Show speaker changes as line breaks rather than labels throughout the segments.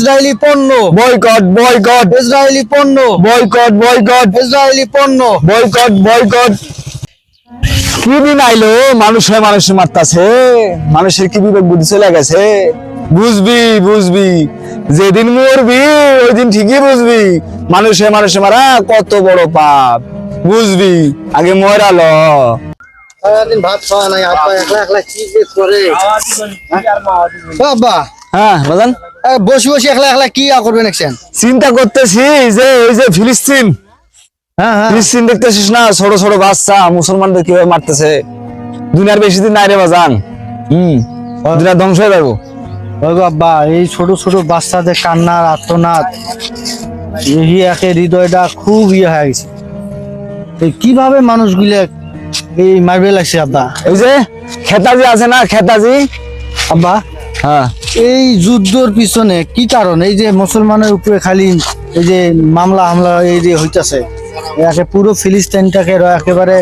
Israeli পণ্য।
Boycott boycott.
Israeli পণ্য।
Boycott boycott.
Israeli পণ্য।
Boycott boycott. কি দিন আইলো? মানুষে মানুষ মারতাছে। মানুষের কি বিবেক বুদ্ধি চলে গেছে? বুঝবি বুঝবি। যেদিন মরবি ওই দিন ঠিকই বুঝবি। মানুষে মানুষে মারা কত বড় পাপ। বুঝবি আগে মরালো
সারাদিন ভাত খাওয়া নাই আব্বা একলা একলা কি করে? ও আব্বা
হ্যাঁ বলেন
এ, বসে বসে একলা একলা কি করবেন একছেন
চিন্তা করতেছি যে ওই যে ফিলিস্তিন
হ্যাঁ হ্যাঁ।
ফিলিস্তিন দেখতেছিস না? ছোট ছোট বাচ্চা মুসলমানদের কীভাবে মারতেছে? দুনিয়ার বেশি দিন নাই রে বাজান। হম। দুনিয়া ধ্বংস হয়ে যাব।
আব্বা এই ছোট ছোট বাচ্চাদের কান্নার আত্মনাদ এই একে হৃদয়টা খুব ইয়ে হয়ে গেছে। এই কীভাবে মানুষগুলো এই মারবে লাগছে আব্বা?
ওই যে খেতাজি আছে না খেতাজি?
আব্বা?
হ্যাঁ।
এই যুদ্ধর পিছনে কি কারণ? এই যে মুসলমানের উপরে খালি এই যে মামলা হামলা এই যে হইতাছে একে পুরো ফিলিস্তিনটাকে একেবারে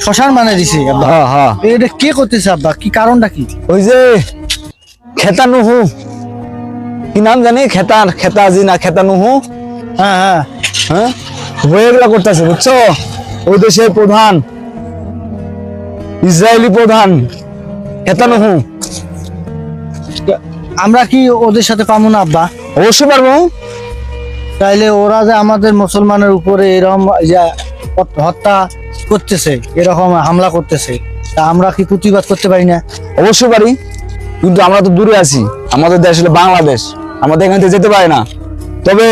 শ্মশান মানে দিছে।
হ্যাঁ হ্যাঁ।
এটা কে করতেছে আব্বা? কি কারণটা কি?
ওই যে খেতানুহু কি নাম জানি? খেতার খেতাজি না খেতানুহু
হ্যাঁ হ্যাঁ।
হ্যাঁ? হয়ে করতেছে বুঝছ? ওই দেশের প্রধান। ইসরায়েলি প্রধান। খেতানুহু
আমরা কি ওদের সাথে পাবো না আব্বা?
অবশ্যই পারব।
তাইলে ওরা যে আমাদের মুসলমানের উপরে এরকম যে হত্যা করতেছে এরকম হামলা করতেছে তা আমরা কি প্রতিবাদ করতে পারি না?
অবশ্যই পারি কিন্তু আমরা তো দূরে আছি। আমাদের দেশ হলো বাংলাদেশ আমাদের এখান থেকে যেতে পারে না। তবে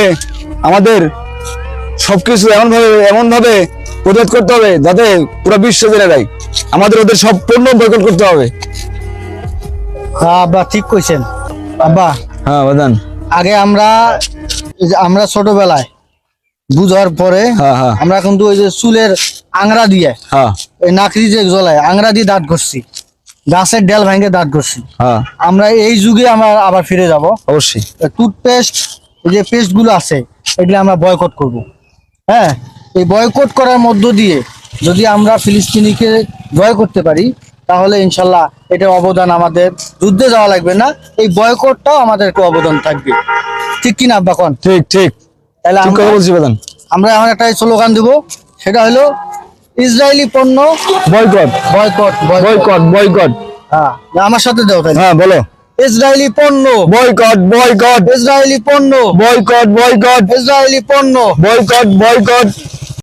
আমাদের সবকিছু এমন ভাবে এমন ভাবে প্রতিরোধ করতে হবে যাতে পুরো বিশ্ব জেনে যায় আমাদের ওদের সব পণ্য বয়কট করতে হবে।
হ্যাঁ, আব্বা ঠিক কইছেন। আব্বা
হ্যাঁ বাদান।
আগে আমরা আমরা ছোটবেলায় বুঝার পরে
হ্যাঁ হ্যাঁ।
আমরা কিন্তু ওই যে চুলের আংরা দিয়ে
হ্যাঁ।
এই নাকড়ি যে জ্বলায় আংরা দিয়ে দাঁত ঘষছি। গাছের ডেল ভাঙে দাঁত ঘষছি।
হ্যাঁ।
আমরা এই যুগে আমরা আবার ফিরে যাব।
অবশ্যই।
টুথপেস্ট যে পেস্টগুলো আছে এগুলো আমরা বয়কট করব। হ্যাঁ এই বয়কট করার মধ্য দিয়ে যদি আমরা ফিলিস্তিনিকে জয় করতে পারি তাহলে ইনশাল্লাহ এটার অবদান আমাদের যুদ্ধে যাওয়া লাগবে না। এই বয়কটটাও আমাদের একটু অবদান থাকবে। ঠিক কিনা আব্বা কন?
ঠিক ঠিক।
তাহলে আমরা এখন একটা স্লোগান দেব। সেটা হলো ইসরায়েলি পণ্য
boycott.
Boycott boycott.
Boycott boycott.
হ্যাঁ আমার সাথে দেও তাহলে।
হ্যাঁ বলো।
ইসরায়েলি পণ্য
বয়কট বয়কট।
ইসরায়েলি পণ্য
বয়কট বয়কট।
ইসরায়েলি পণ্য
বয়কট বয়কট।